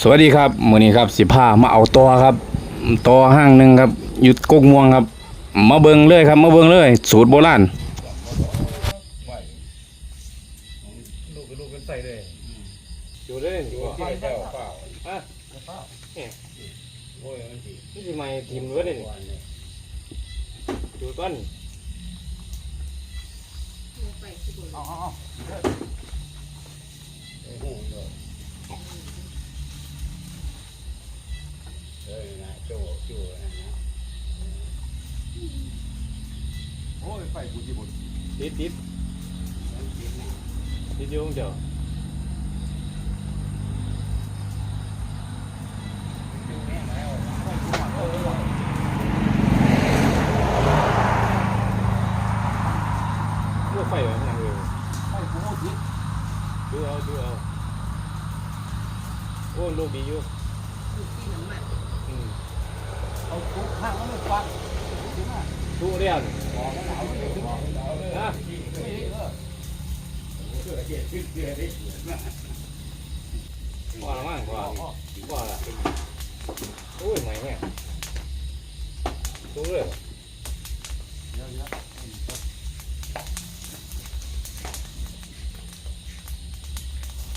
สวัสดีครับมื้อนี้ครับสิพามาเอาตัวครับตัวห้างหนึ่งครับอยู่กกม่วงครับ มาเบิ่งเลยครับ มาเบิ่งเลย สูตรโบราณลูกลูกเป็นใส่เลยอยู่ได้อยู่ที่ไหนเปล่าเปล่าอะเปล่าเนี่ยโอ้ยมันสินี่สิไม่ทีมเว้ยเลยอยู่ต้นเอาเอาเอา ไฟกูจีบุญติดติดติดอยู่เดียวเมื่อไฟไว้ข้างหลังเลยไฟกูโอ้ยิดูเอาดูเอาโอ้ลูกดีอยู่อืมเอากูข้างแล้วมันฟัง ถึงอะดูเรียนบอกแล้วเอาเลยบอกแล้วเอาเลยนะเฮ้ยเออเชื่อเกียรติเชื่อดิว่าละมั้งว่าว่าละโอ้ยไหนแม่ดูเลยเดี๋ยวเดี๋ยว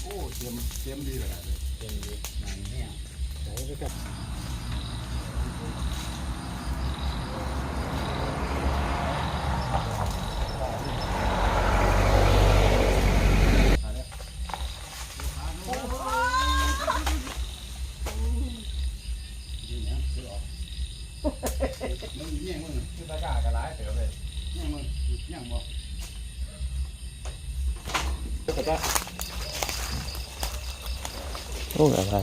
โอ้เตรียมเตรียมดีเลยเตรียมดีไหนเนี่ยไหนไปกับ มึงเนี่ยมึงคือตะกร้ากระไรเสือเลยเนี่ยมึงเนี่ยมึง กระตา โอ้อะไร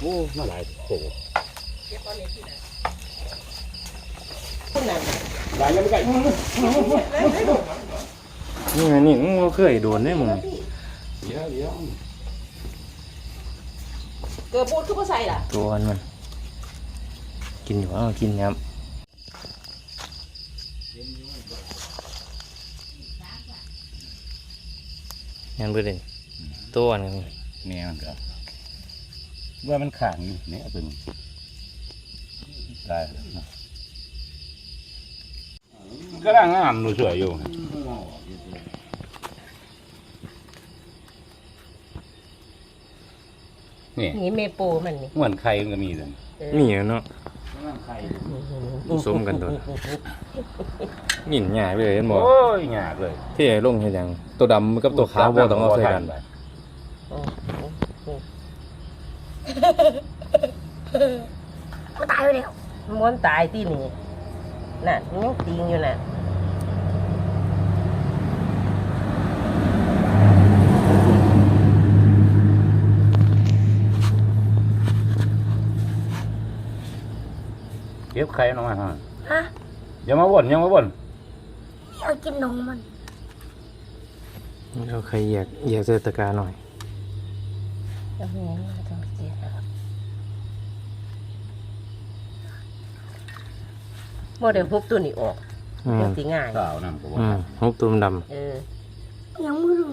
โอ้มาหลายโอ้หลายยังไม่ไก่นี่ไงนี่มึงบ่เคยโดนได้มึงเดี๋ยวเดี๋ยวเกิดปูดคือบ่ใส่ล่ะตัวมันมันกินอยู่เอากินครับ งั้นเบิ่งตัวนึงเนี่ยมันก็ว่ามันขังอยู่เนี่ยเป็นได้มันก็ร่างงามหนูสวยอยู่นี่นี่เมโปมันนี่เหมือนไข่มันก็มีเลยนี่เนาะ ไข่ผสมกันโดนนี่หยาไปเลยเห็นบ่โอ้ยยากเลยที่ไอ้ลงเฮ็ดหยังตัวดำกับตัวขาวบ่ต้องเอาใส่กันมันตายไปแล้วมันตายที่นี่น่ะมันยังติงอยู่น่ะ ไข่ลงมาฮะฮะอย่ามาวนอย่ามาวนอยากกินนมมันเราใครอยากอยากเจอตะกร้าหน่อยเอาแม่มาจังเสียบ่ได้พบตัวนี้ออกอืจัมงสิง่ายสาวนำกูว่าอืมฮุบตัวมันดเออยังไม่รู้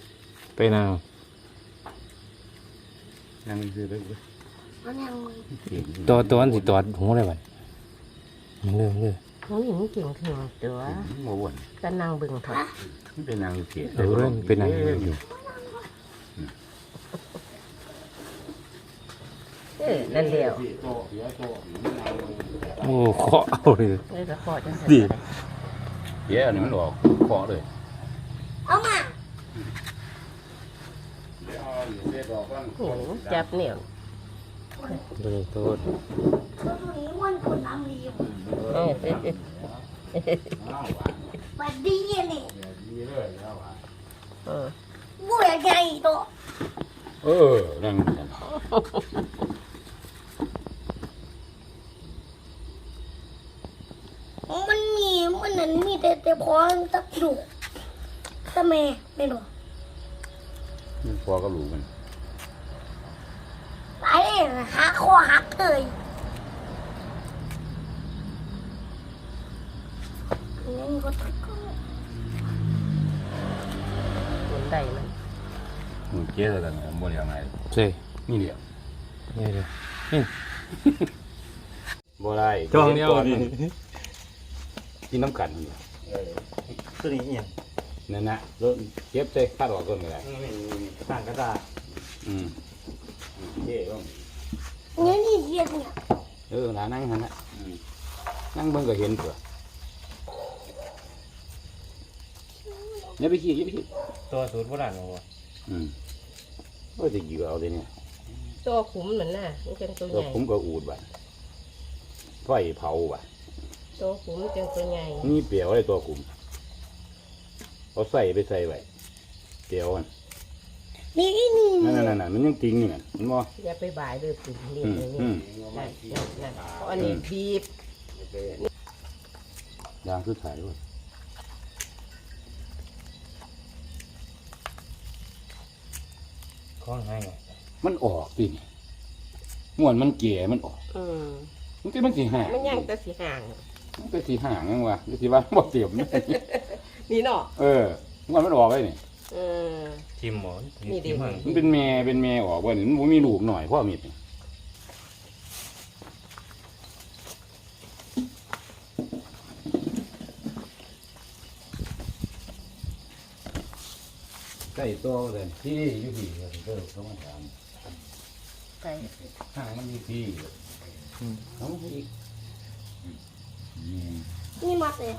ำไปนางนั่งคือเลยมันยังตัวตัวอันสิตัวหูอะไรบัดมัน เรื่องเรื่องมันนี่มันเก่งถึงตัวมาวนก็นั่งเบิ่งเถอะมันเป็นนางอยู่เกียเออเป็นนางอยู่เออนั่นเดียวโอ้เคาะเอาเลยเออก็พอจังดีเดี๋ยวนี่มันออกคอเลยเอามาโอ้จับเนี่ย เลยโทษตัวนี้มันคนน้ำดีเออบัดดีนี่เออบุยใหญ่ตัวเออนั่งมันมีมันนั้นมีแต่แต่พอตักดุตะเมไม่รู้มันพอก็รู้มันตาย เลยนะหักคอหักเลยนั่นก็ตักคนใดมันมันเจ๊อะไรกันบ่ได้ยังไงใช่นี่เดียวนี่เลยบ่ได้จ้องเดียวก่อนดิมันกินน้ำกันนี่ตัวนี้เอียงนั่นนะรถเก็บใส่คาดออกก่อนก็ได้ต่างกระดาษอืม เท่ต้องเนี่ยนี่เรียกเนี่ยเออหานั่งหันนะนั่งเบิ่งก็เห็นตัวอย่าไปขี้ย่าไปขี้ตัวสูตรโบราณของวะอืมก็จะอยู่เอาเลยเนี่ยตัวขุมเหมือนน่ะมันเป็นตัวก็ใหญ่ผมก็อูดบ่ะไฟเผาบ่ะตัวขุมเป็นตัวใหญ่นี่เปียวเลยตัวกลุ่มเอาใส่ไปใส่ไว้เปียวมัน นี่นี่นี่นั่นนั่นนั่นมันยังติงอยู่นั่นมันบ่อย่าไปบ่ายเลยปุ่นเรียอืนมเลยอืนี่มนั่นนั่นนั่นเพราะอันนี้บีบยางคือถ่ายด้วยข้องให้ไงมันออกสิเนี่ยม่วนมันเก่มันออกอืมมันก็มันสิห่างมันยังแต่สีห่างมันก็สิห่างยังวะก็สิว่าบ่เตรียมนี่เนาะเออม่วนมันออกเลยนี่ เออ ทิมหมอนนี่ดิ ทิมห่างมันเป็นแม่เป็นแม่ออกว่านี่มันบ่มีลูกหน่อยพ่อมีดนี่ใส่ตัวเลยที่อยู่ที่เด้อเขามาถามไก่ห่างมันอยู่ที่เอาอีกอืมนี่มาเลย